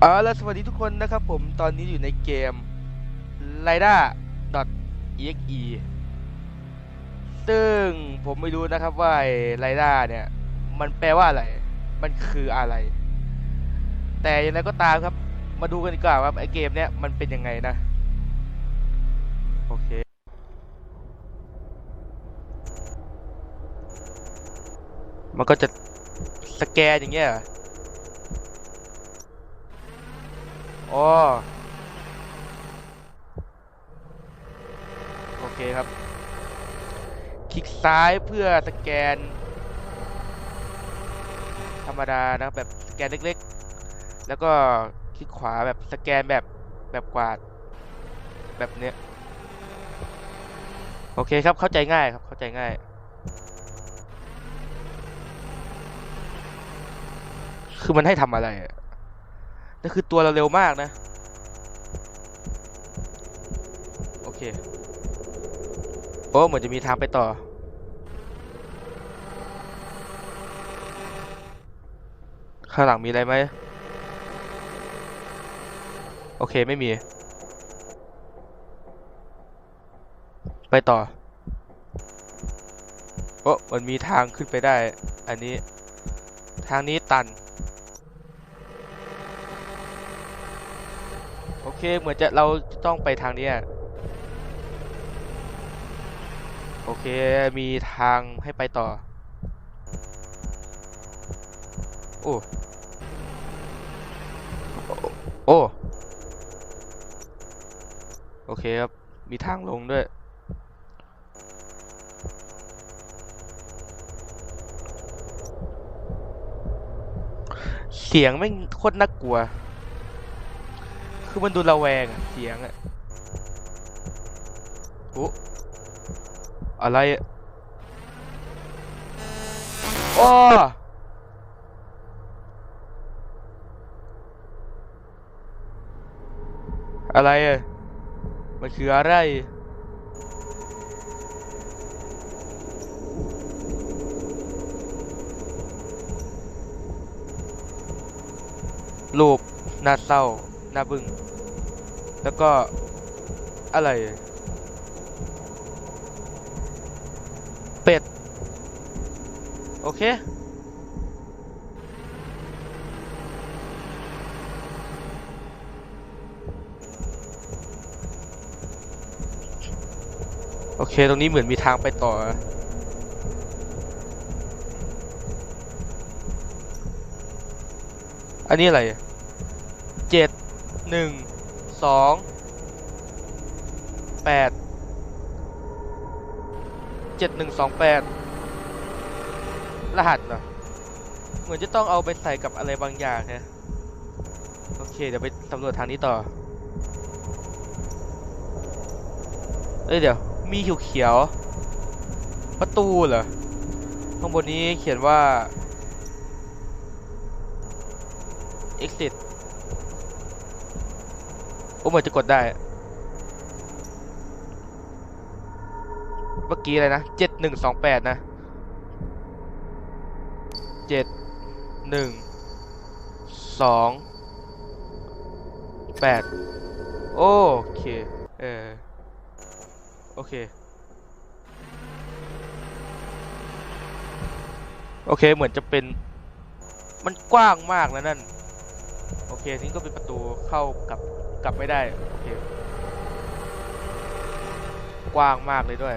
เอาละสวัสดีทุกคนนะครับผมตอนนี้อยู่ในเกม r i d a .exe ซึ่งผมไม่รู้นะครับว่าไอ้ r i d a เนี่ย มันแปลว่าอะไร มันคืออะไร แต่อย่างไรก็ตามครับ มาดูกันดีกว่าว่าไอ้เกมเนี้ยมันเป็นยังไงนะ โอเค มันก็จะสแกนอย่างเงี้ยเหร ออ๋อโอเคครับ คลิกซ้ายเพื่อสแกน ธรรมดานะแบบสแกนเล็กๆ แล้วก็คลิกขวาแบบสแกนแบบแบบกวาด แบบเนี้ย โอเคครับเข้าใจง่ายครับเข้าใจง่ายคือมันให้ทำอะไรอะ นั่คือตัวเราเร็วมากนะ โอเค โอ้เหมือนจะมีทางไปต่อ ข้างหลังมีอะไรไหม โอเคไม่มี ไปต่อ โอ้มันมีทางขึ้นไปได้ อันนี้ ทางนี้ตัน โอ เคเหมือนจะเราต้องไปทางเนี้ยโอเค มีทางให้ไปต่อ โอ้ โอ้ โอเคครับ มีทางลงด้วย เสียงไม่โคตรน่ากลัว คือมันดูระแวงอะเสียงอะโอ้อะไรอะโอ้อะไรอะมันคืออะไรรูปน่าเศร้าน่าบึ้ง แล้วก็อะไร เป็ด โอเคโอเค ตรงนี้เหมือนมีทางไปต่อ อันนี้อะไร เจ็ด หนึ่ง สองแปดเจ็ดหนึ่งสองแปดรหัสเหรอเหมือนจะต้องเอาไปใส่กับอะไรบางอย่างนะโอเค เดี๋ยวไปสำรวจทางนี้ต่อ เอ้ยเดี๋ยว มีเขียวเขียวๆประตูเหรอ ข้างบนนี้เขียนว่า exit โอ้เหมือนจะกดได้ เมื่อกี้อะไรนะเจ็ดหนึ่งสองแปดนะเจ็ดหนึ่งสองแปดโอเค เออ โอเค โอเค เหมือนจะเป็น มันกว้างมากนะนั่น โอเค นี่ก็เป็นประตูเข้ากับ กลับไม่ได้โอเคกว้างมากเลยด้วย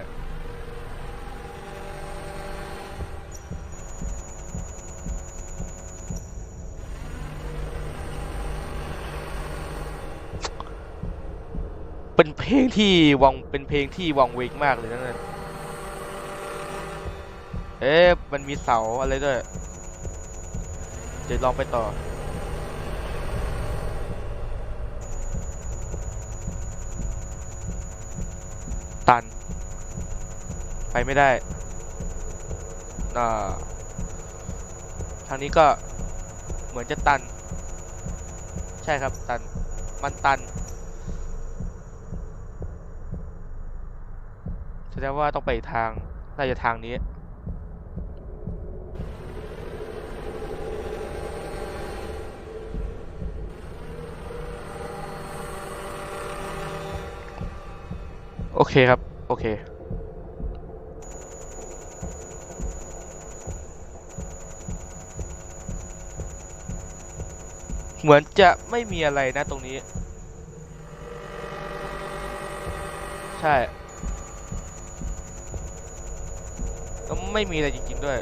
เป็นเพลงที่วังเป็นเพลงที่วังเวงมากเลยนะนั่นเอ๊ะมันมีเสาอะไรด้วย เดี๋ยวลองไปต่อ ตัน ไปไม่ได้ทางนี้ก็เหมือนจะตัน ใช่ครับตัน มันตัน แสดงว่าต้องไปทาง น่าจะทางนี้ โอเคครับ โอเค เหมือนจะไม่มีอะไรนะตรงนี้ ใช่ก็ไม่มีอะไรจริงๆด้วย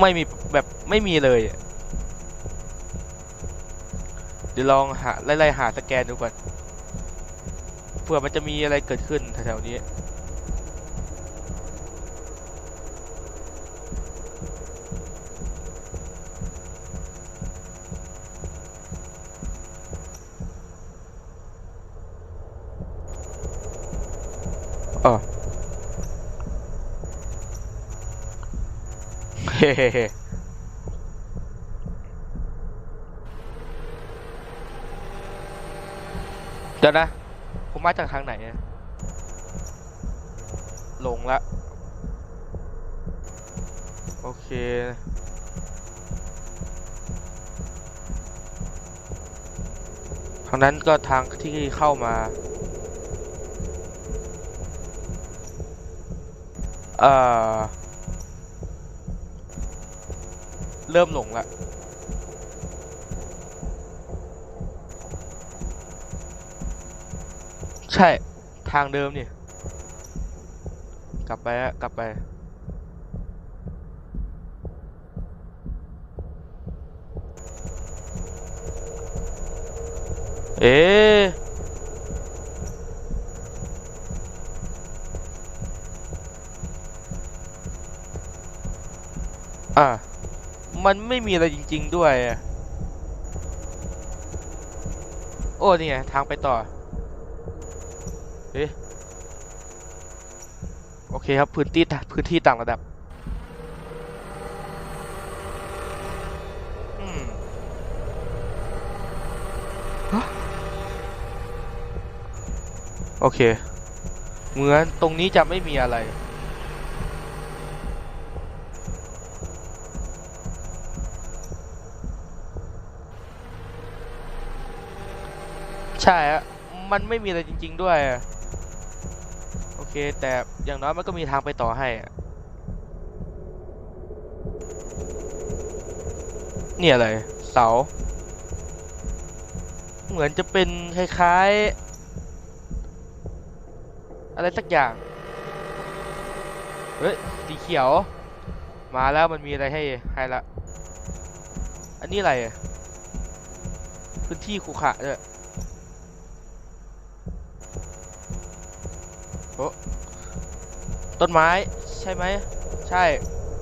ไม่มีแบบไม่มีเลย เดี๋ยวลองหาไล่ๆหาสแกนดูก่อน เผื่อมันจะมีอะไรเกิดขึ้นแถวๆนี้อ๋อเฮ้เฮ้เฮ้เดี๋ยวนะผ มาจากทางไหนอะหลงละโอเคทางนั้นก็ทางที่เข้ามาเอ่อเริ่มหลงละ ใช่ ทางเดิมนี่ กลับไปอะกลับไป เอ๊ะอะ มันไม่มีอะไรจริง ๆ ด้วยอะโอ้ นี่ไง ทางไปต่อ เอ๊ะโอเคครับ พื้นที่ตพื้นที่ต่างระดับอืมฮะโอเค เหมือนตรงนี้จะไม่มีอะไร ใช่อะมันไม่มีอะไรจริง ๆ ด้วยอะ โอเค แต่อย่างน้อยมันก็มีทางไปต่อให้อะนี่อะไร เสา เหมือนจะเป็นคล้ายๆ อะไรสักอย่าง เฮ้ย สีเขียว มาแล้วมันมีอะไรให้ให้ละ อันนี้อะไร พื้นที่ขรุขระด้วย ต้นไม้ ใช่ไหม ใช่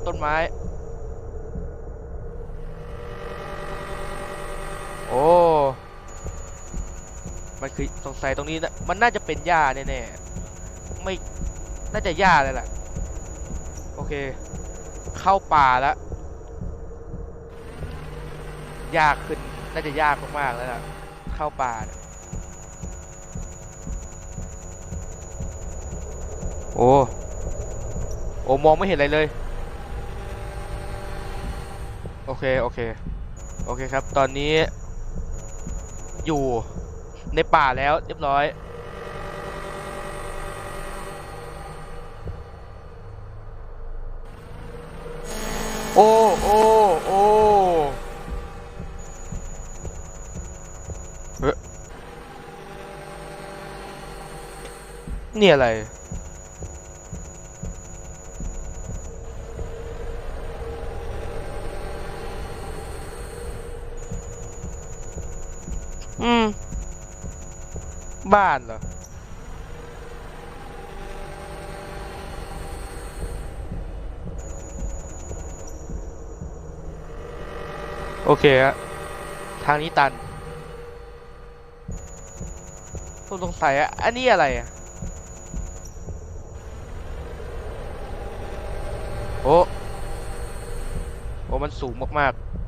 ต้นไม้ โอ้ มันคือสงสัยตรงนี้นะมันน่าจะเป็นหญ้าแน่ๆ ไม่ น่าจะหญ้าเลยแหละ โอเค เข้าป่าแล้ว ยากขึ้น น่าจะยากมากๆแล้วล่ะ เข้าป่าโอ้ โอ้มองไม่เห็นอะไรเลย โอเค โอเค โอเคครับ ตอนนี้ อยู่ในป่าแล้วเรียบร้อย โอ้โอ้โอ้เนี่อะไร อืม บ้านเหรอ โอเคฮะทางนี้ตันผมสงสัยอะอันนี้อะไรอะโอ้โอ้มันสูงมากๆ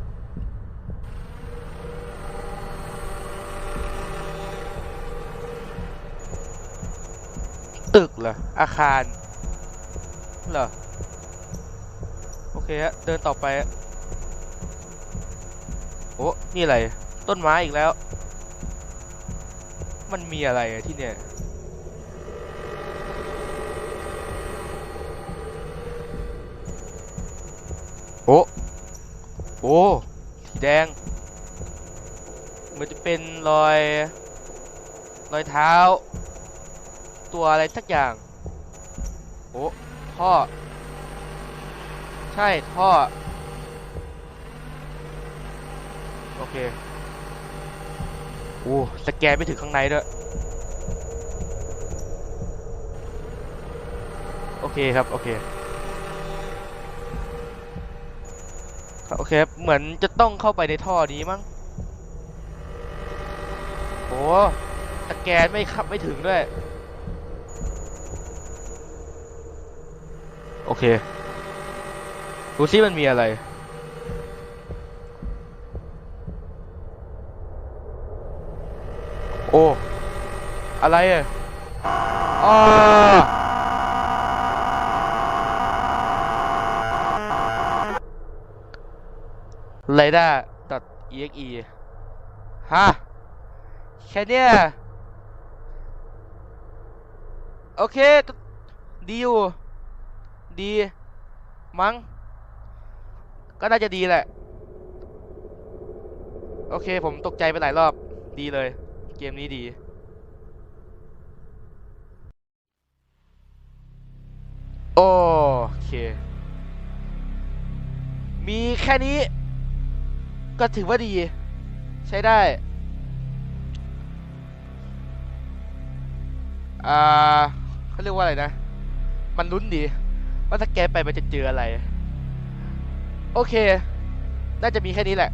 ตึกเหรอ อาคาร เหรอ โอเคฮะ เดินต่อไป โอ้ นี่อะไร ต้นไม้อีกแล้ว มันมีอะไรที่เนี่ย โอ้ โอ้ สีแดง มันจะเป็นรอย รอยเท้า ตัวอะไรสักอย่างโอ้ท่อ ใช่ท่อ โอเคโอ้สแกนไปถึงข้างในด้วย โอเคครับ โอเคโอเคครับเหมือนจะต้องเข้าไปในท่อนี้มั้งโอ้สแกนไม่ขับไม่ถึงด้วย โอเค ดูซิมันมีอะไร โอ้ อะไรอะอ่าไรด้า .exe ฮะ แค่เนี้ยโอเค ดีอยู่ ดีมั้ง ก็น่าจะดีแหละ โอเค ผมตกใจไปหลายรอบ ดีเลย เกมนี้ดีโอเค มีแค่นี้ ก็ถือว่าดี ใช้ได้ อ่าเขาเรียกว่าอะไรนะ มันลุ้นดี ว่าถ้าแกไปมันจะเจออะไร โอเค น่าจะมีแค่นี้แหละ